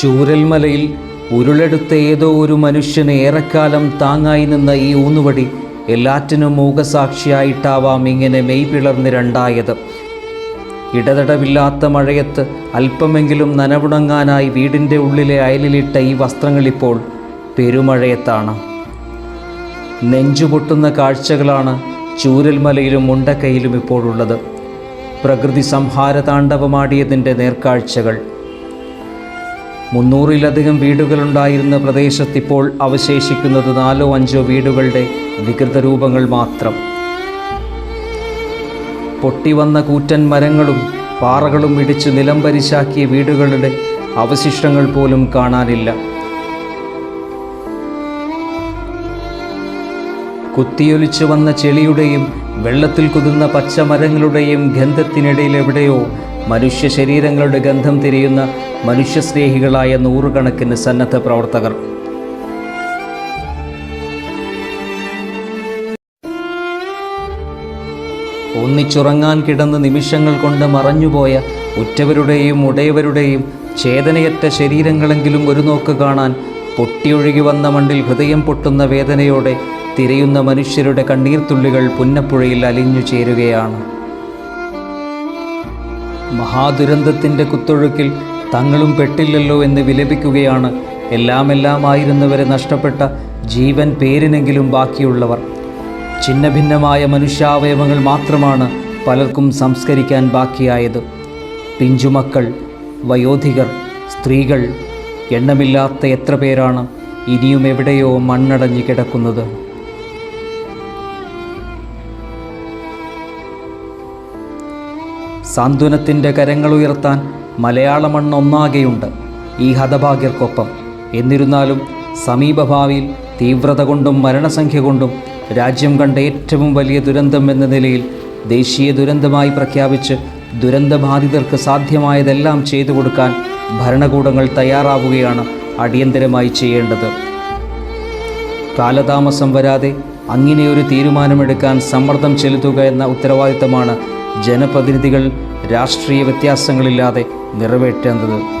ചൂരൽമലയിൽ ഉരുളെടുത്ത ഏതോ ഒരു മനുഷ്യന് ഏറെക്കാലം താങ്ങായി നിന്ന ഈ ഊന്നുവടി എല്ലാറ്റിനും മൂകസാക്ഷിയായിട്ടാവാം ഇങ്ങനെ മെയ് പിളർന്ന് രണ്ടായത്. ഇടതടവില്ലാത്ത മഴയത്ത് അല്പമെങ്കിലും നനവുണങ്ങാനായി വീടിന്റെ ഉള്ളിലെ അയലിലിട്ട ഈ വസ്ത്രങ്ങളിപ്പോൾ പെരുമഴയത്താണ്. നെഞ്ചുപൊട്ടുന്ന കാഴ്ചകളാണ് ചൂരൽമലയിലും മുണ്ടക്കയിലും ഇപ്പോഴുള്ളത് പ്രകൃതി സംഹാര താണ്ഡവമാടിയതിന്റെ നേർക്കാഴ്ചകൾ. മുന്നൂറിലധികം വീടുകളുണ്ടായിരുന്ന പ്രദേശത്തിപ്പോൾ അവശേഷിക്കുന്നത് നാലോ അഞ്ചോ വീടുകളുടെ വികൃത രൂപങ്ങൾ മാത്രം. പൊട്ടിവന്ന കൂറ്റൻ മരങ്ങളും പാറകളും ഇടിച്ച് നിലം പരിശാക്കിയ വീടുകളുടെ അവശിഷ്ടങ്ങൾ പോലും കാണാനില്ല. കുത്തിയൊലിച്ചു വന്ന ചെളിയുടെയും വെള്ളത്തിൽ കുതിർന്ന പച്ചമരങ്ങളുടെയും ഗന്ധത്തിനിടയിൽ എവിടെയോ മനുഷ്യ ശരീരങ്ങളുടെ ഗന്ധം തിരിയുന്ന മനുഷ്യസ്നേഹികളായ നൂറുകണക്കിന് സന്നദ്ധ പ്രവർത്തകർ. ഒന്നിച്ചുറങ്ങാൻ കിടന്ന് നിമിഷങ്ങൾ കൊണ്ട് മറഞ്ഞുപോയ ഉറ്റവരുടെയും ഉടയവരുടെയും ചേതനയറ്റ ശരീരങ്ങളെങ്കിലും ഒരു നോക്ക് കാണാൻ പൊട്ടിയൊഴുകി വന്ന മണ്ണിൽ ഹൃദയം പൊട്ടുന്ന വേദനയോടെ തിരയുന്ന മനുഷ്യരുടെ കണ്ണീർത്തുള്ളികൾ പുന്നപ്പുഴയിൽ അലിഞ്ഞു ചേരുകയാണ്. മഹാദുരന്തത്തിന്റെ കുത്തൊഴുക്കിൽ തങ്ങളും പെട്ടില്ലല്ലോ എന്ന് വിലപിക്കുകയാണ് എല്ലാമെല്ലാമായിരുന്നവരെ നഷ്ടപ്പെട്ട ജീവൻ പേരിനെങ്കിലും ബാക്കിയുള്ളവർ. ഛിന്നഭിന്നമായ മനുഷ്യാവയവങ്ങൾ മാത്രമാണ് പലർക്കും സംസ്കരിക്കാൻ ബാക്കിയായത്. പിഞ്ചുമക്കൾ വയോധികർ സ്ത്രീകൾ എണ്ണമില്ലാത്ത എത്ര പേരാണ് ഇനിയും എവിടെയോ മണ്ണടഞ്ഞു കിടക്കുന്നത്. സാന്ത്വനത്തിന്റെ കരങ്ങളുയർത്താൻ മലയാള മണ്ണൊന്നാകെയുണ്ട് ഈ ഹതഭാഗ്യർക്കൊപ്പം. എന്നിരുന്നാലും സമീപഭാവിയിൽ തീവ്രത കൊണ്ടും മരണസംഖ്യ കൊണ്ടും രാജ്യം കണ്ട ഏറ്റവും വലിയ ദുരന്തം എന്ന നിലയിൽ ദേശീയ ദുരന്തമായി പ്രഖ്യാപിച്ച് ദുരന്തബാധിതർക്ക് സാധ്യമായതെല്ലാം ചെയ്തു കൊടുക്കാൻ ഭരണകൂടങ്ങൾ തയ്യാറാവുകയാണ് അടിയന്തരമായി ചെയ്യേണ്ടത്. കാലതാമസം വരാതെ അങ്ങനെയൊരു തീരുമാനമെടുക്കാൻ സമ്മർദ്ദം ചെലുത്തുക എന്ന ഉത്തരവാദിത്തമാണ് ജനപ്രതിനിധികൾ രാഷ്ട്രീയ വ്യത്യാസങ്ങളില്ലാതെ നിറവേറ്റേണ്ടത്